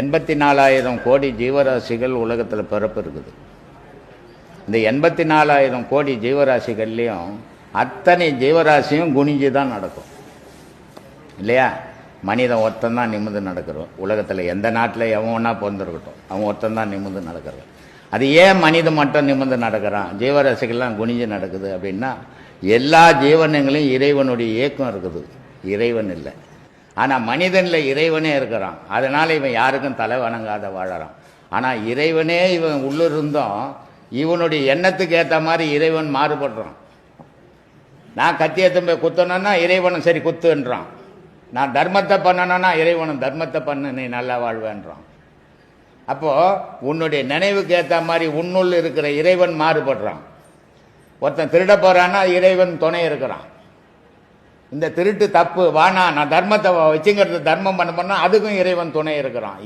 எண்பத்தி நாலாயிரம் கோடி ஜீவராசிகள் உலகத்தில் பிறப்பு இருக்குது. இந்த எண்பத்தி நாலாயிரம் கோடி ஜீவராசிகள்லேயும் அத்தனை ஜீவராசியும் குனிஞ்சு தான் நடக்கும். இல்லையா? மனிதன் ஒருத்தன் தான் நிமிர்ந்து நடக்கிறோம். உலகத்தில் எந்த நாட்டில் எவன் ஒன்றா பிறந்திருக்கட்டும் அவன் ஒருத்தன் தான் நிமிர்ந்து நடக்கிறான். அது ஏன் மனிதன் மட்டும் நிமிர்ந்து நடக்கிறான்? ஜீவராசிகள்லாம் குனிஞ்சு நடக்குது அப்படின்னா எல்லா ஜீவனங்களையும் இறைவனுடைய இயக்கம் இருக்குது. இறைவன் இல்லை. ஆனால் மனிதனில் இறைவனே இருக்கிறான். அதனால் இவன் யாருக்கும் தலை வணங்காத வாழறான். ஆனால் இறைவனே இவன் உள்ளிருந்தும் இவனுடைய எண்ணத்துக்கு ஏற்ற மாதிரி இறைவன் மாறுபடுறான். நான் கத்தியை போய் குத்தணும்னா இறைவனும் சரி குத்துன்றான். நான் தர்மத்தை பண்ணணும்னா இறைவனும் தர்மத்தை பண்ணு நீ நல்லா வாழ்வேன்றான். அப்போது உன்னுடைய நினைவுக்கு ஏற்ற மாதிரி உன்னுள் இருக்கிற இறைவன் மாறுபடுறான். ஒருத்தன் திருட போகிறான்னா இறைவன் துணை இருக்கிறான். இந்த திருட்டு தப்பு வானா நான் தர்மத்தை வச்சுங்கிறது தர்மம் பண்ண பண்ணால் அதுக்கும் இறைவன் துணை இருக்கிறான்.